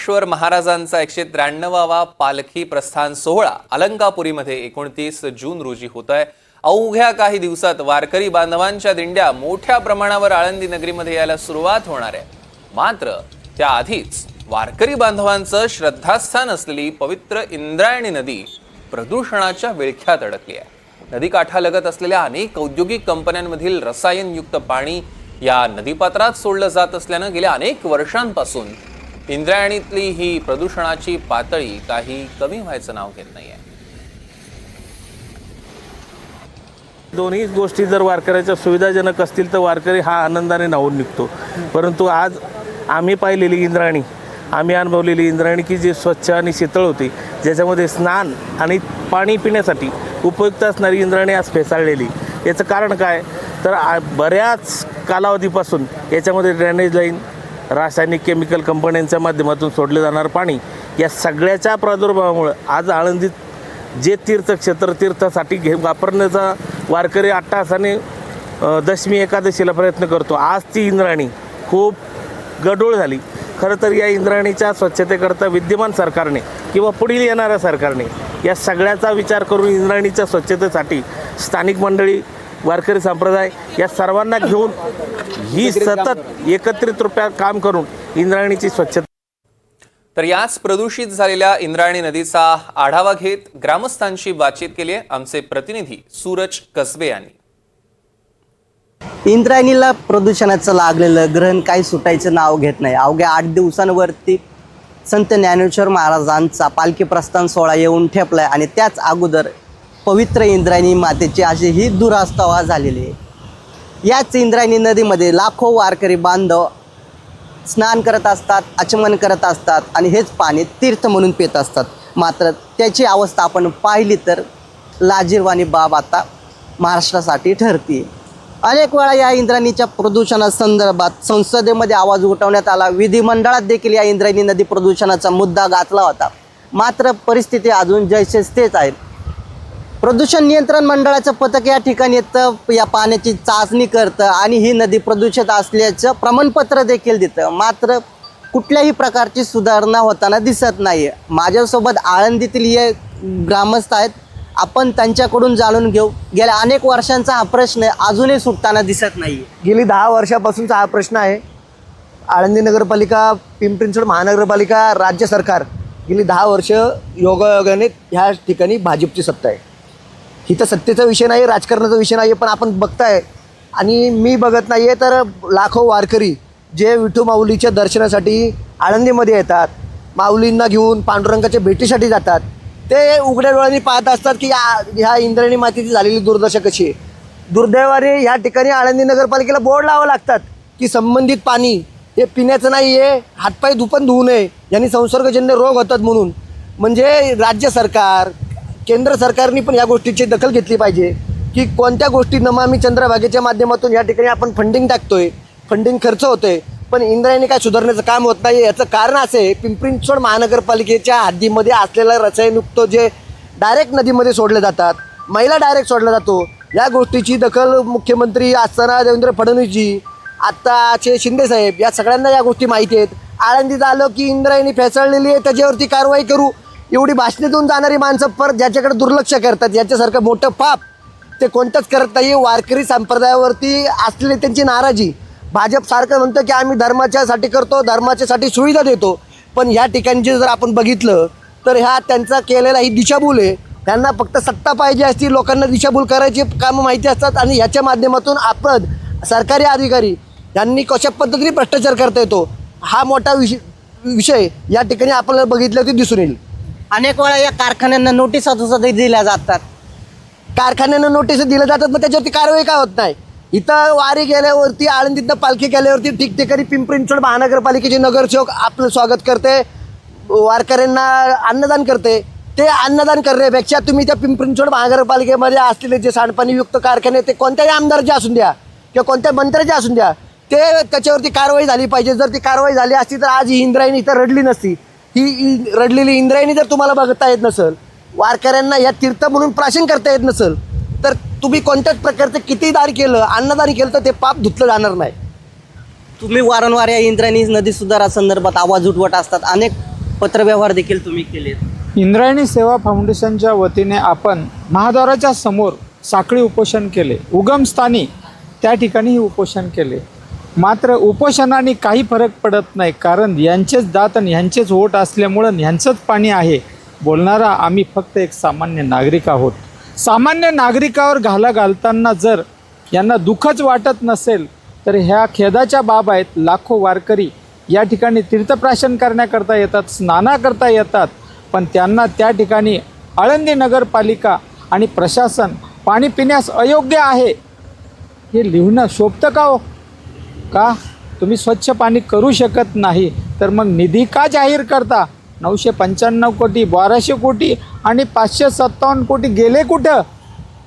ज्ञानेश्वर महाराजांचा एकशे त्र्याण्णवावा पालखी प्रस्थान सोहळा अलंकापुरीमध्ये एकोणतीस जून रोजी होत आहे अवघ्या काही दिवसात वारकरी बांधवांच्या दिंड्या मोठ्या प्रमाणावर आळंदी नगरीमध्ये यायला सुरुवात होणार आहे. मात्र त्याआधीच वारकरी बांधवांचं श्रद्धास्थान असलेली पवित्र इंद्रायणी नदी प्रदूषणाच्या विळख्यात अडकली आहे. नदीकाठालगत असलेल्या अनेक औद्योगिक कंपन्यांमधील रसायनयुक्त पाणी या नदीपात्रात सोडलं जात असल्यानं गेल्या अनेक वर्षांपासून इंद्रायणीतली ही प्रदूषणाची पातळी काही कमी व्हायचं नाव घेत आहे दोन्ही गोष्टी जर वारकऱ्याच्या सुविधाजनक असतील तर वारकरी हा आनंदाने नाहून निघतो. परंतु आज आम्ही पाहिलेली इंद्रायणी आम्ही अनुभवलेली इंद्रायणी की जी स्वच्छ आणि शीतळ होती ज्याच्यामध्ये स्नान आणि पाणी पिण्यासाठी उपयुक्त असणारी इंद्रायणी आज फेसाळलेली. याचं कारण काय? तर आ- बऱ्याच कालावधीपासून याच्यामध्ये ड्रेनेज लाईन रासायनिक केमिकल कंपन्यांच्या माध्यमातून सोडले जाणारं पाणी. या सगळ्याच्या प्रादुर्भावामुळं आज आळंदीत जे तीर्थक्षेत्र तीर्थासाठी घे वापरण्याचा वारकरी अट्टाहासाने दशमी एकादशीला प्रयत्न करतो. आज ती इंद्राणी खूप गडूळ झाली. खरं तर या इंद्राणीच्या स्वच्छतेकरता विद्यमान सरकारने किंवा पुढील येणाऱ्या सरकारने या सगळ्याचा विचार करून इंद्रायणीच्या स्वच्छतेसाठी स्थानिक मंडळी वारकरी संप्रदाय या सर्वांना घेऊन ही सतत एकत्रित रूपात काम करून इंद्रायणीची स्वच्छता तर याच प्रदूषित झालेल्या इंद्रायणी नदीचा आढावा घेत ग्रामस्थांशी बातचीत केली आहे आमचे प्रतिनिधी सूरज कसबे यांनी. इंद्रायणीला प्रदूषणाचं लागलेलं ग्रहण काही सुटायचं नाव घेत नाही. अवघ्या आठ दिवसांवरती संत ज्ञानेश्वर महाराजांचा पालखी प्रस्थान सोहळा येऊन ठेपलाय आणि त्याच अगोदर पवित्र इंद्रायणी मातेची अशी ही दुरास्तवा झालेली. आहे याच इंद्रायणी नदीमध्ये लाखो वारकरी बांधव स्नान करत असतात आचमन करत असतात आणि हेच पाणी तीर्थ म्हणून पित असतात. मात्र त्याची अवस्था आपण पाहिली तर लाजीरवाणी बाब आता महाराष्ट्रासाठी ठरते. अनेक वेळा या इंद्रायणीच्या प्रदूषणासंदर्भात संसदेमध्ये आवाज उठवण्यात आला. विधिमंडळात देखील या इंद्रायणी नदी प्रदूषणाचा मुद्दा गाजला होता. मात्र परिस्थिती अजून जैसेच तेच आहे. प्रदूषण नियंत्रण मंडळाचं पथक या ठिकाणी येतं या पाण्याची चाचणी करतं आणि ही नदी प्रदूषित असल्याचं प्रमाणपत्र देखील देतं. मात्र कुठल्याही प्रकारची सुधारणा होताना दिसत नाही आहे माझ्यासोबत आळंदीतील हे ग्रामस्थ आहेत. आपण त्यांच्याकडून जाणून घेऊ. गेल्या अनेक वर्षांचा हा प्रश्न अजूनही सुटताना दिसत नाही गेली दहा वर्षापासूनचा हा प्रश्न आहे. आळंदी नगरपालिका पिंपरी चिंचवड महानगरपालिका राज्य सरकार गेली दहा वर्ष योगायोगाने ह्या ठिकाणी भाजपची सत्ता आहे. इथं सत्तेचा विषय नाही राजकारणाचा विषय नाही पण आपण बघताय. आणि मी बघत नाही आहे तर लाखो वारकरी जे विठू माऊलीच्या दर्शनासाठी आळंदीमध्ये येतात माऊलींना घेऊन पांडुरंगाच्या भेटीसाठी जातात ते उघड्या डोळ्यांनी पाहत असतात की या ह्या इंद्रायणी मातीची झालेली दुर्दशा कशी आहे. दुर्दैवाने ह्या ठिकाणी आळंदी नगरपालिकेला बोर्ड लावावं लागतात की संबंधित पाणी हे पिण्याचं नाही आहे हातपाय धुपन धुवू नये यांनी संसर्गजन्य रोग होतात म्हणून. म्हणजे राज्य सरकार केंद्र सरकारने पण या गोष्टीची दखल घेतली पाहिजे की कोणत्या गोष्टी नमामी चंद्रभागेच्या माध्यमातून या ठिकाणी आपण फंडिंग टाकतोय फंडिंग खर्च होतोय. पण इंद्रायणी काय सुधारण्याचं काम होत नाही याचं कारण असं आहे पिंपरी चिंचवड महानगरपालिकेच्या हद्दीमध्ये असलेलं रसायनयुक्त जे डायरेक्ट नदीमध्ये सोडले जातात महिला डायरेक्ट सोडला जातो या गोष्टीची दखल मुख्यमंत्री असताना देवेंद्र फडणवीसजी आत्ताचे शिंदेसाहेब या सगळ्यांना या गोष्टी माहिती आहेत. आळंदीत आलं की इंद्रायणी फेसळलेली आहे त्याच्यावरती कारवाई करू. एवढी भाषणेतून जाणारी माणसं परत ज्याच्याकडे दुर्लक्ष करतात याच्यासारखं मोठं पाप ते कोणतंच करत नाही. वारकरी संप्रदायावरती असलेली त्यांची नाराजी. भाजप सारखं म्हणतं की आम्ही धर्माच्यासाठी करतो धर्माच्यासाठी सुविधा देतो. पण ह्या ठिकाणचे जर आपण बघितलं तर ह्या त्यांचा केलेला ही दिशाभूल आहे. त्यांना फक्त सत्ता पाहिजे असती लोकांना दिशाभूल करायची कामं माहिती असतात आणि ह्याच्या माध्यमातून आपण सरकारी अधिकारी यांनी कशा पद्धतीने भ्रष्टाचार करता येतो हा मोठा विषय विषय या ठिकाणी आपल्याला बघितलं की दिसून येईल. अनेक वेळा या कारखान्यांना नोटीस सुद्धा दिल्या जातात. कारखान्यांना नोटीस दिल्या जातात मग त्याच्यावरती कारवाई काय होत नाही? इथं वारी गेल्यावरती आळंदीतनं पालखी गेल्यावरती ठिकठिकाणी पिंपरी चिंचवड महानगरपालिकेचे नगरसेवक आपलं स्वागत करते वारकऱ्यांना अन्नदान करते. ते अन्नदान करण्यापेक्षा तुम्ही त्या पिंपरी चिंचवड महानगरपालिकेमध्ये असलेले जे सांडपाणीयुक्त कारखाने ते कोणत्याही आमदारचे असून द्या किंवा कोणत्या मंत्र्याचे असून द्या ते त्याच्यावरती कारवाई झाली पाहिजे. जर ती कारवाई झाली असती तर आज ही इंद्रायणी इथं रडली नसती. ही रडलेली इंद्रायणी जर तुम्हाला बघता येत नसेल वारकऱ्यांना या तीर्थ म्हणून प्राशन करता येत नसेल तर तुम्ही कोणत्याच प्रकारचं किती दान केलं अन्नदान केलं तर ते पाप धुतलं जाणार नाही. तुम्ही वारंवार या इंद्रायणी नदी सुधारा संदर्भात आवाज उठवत असतात. अनेक पत्रव्यवहार देखील तुम्ही केलेत. इंद्रायणी सेवा फाउंडेशनच्या वतीने आपण महाद्वाराच्या समोर साखळी उपोषण केले. उगमस्थानी त्या ठिकाणीही उपोषण केले. मात्र उपोषणाने काही फरक पडत नाही कारण यांचेच दात आणि ह्यांचेच ओट असल्यामुळं ह्यांचंच पाणी आहे. बोलणारा आम्ही फक्त एक सामान्य नागरिक आहोत. सामान्य नागरिकावर घाला घालताना जर यांना दुःखच वाटत नसेल तर ह्या खेदाच्या बाब आहेत. लाखो वारकरी या ठिकाणी तीर्थप्राशन करण्याकरता येतात स्नाना करता येतात पण त्यांना त्या ठिकाणी आळंदी नगरपालिका आणि प्रशासन पाणी पिण्यास अयोग्य आहे हे लिहणं शोभतं का हो? का? तुम्ही स्वच्छ पाणी करू शकत नाही तर मग निधी का जाहीर करता? नऊशे पंच्याण्णव कोटी बाराशे कोटी आणि पाचशे सत्तावन्न कोटी गेले कुठं?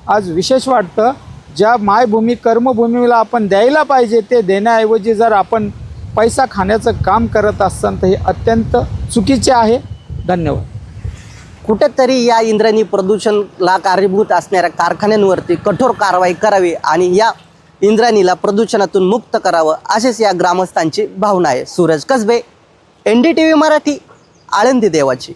आज विशेष वाटतं ज्या मायभूमी कर्मभूमीला आपण द्यायला पाहिजे ते देण्याऐवजी जर आपण पैसा खाण्याचं काम करत असाल तर हे अत्यंत चुकीचे आहे. धन्यवाद. कुठेतरी या इंद्रायणी प्रदूषणला कारणीभूत असणाऱ्या कारखान्यांवरती कठोर कारवाई करावी आणि या इंद्रायणीला प्रदूषणातून मुक्त करावं असेच या ग्रामस्थांची भावना आहे. Suraj Kasbe N D T V Marathi Alandi देवाची.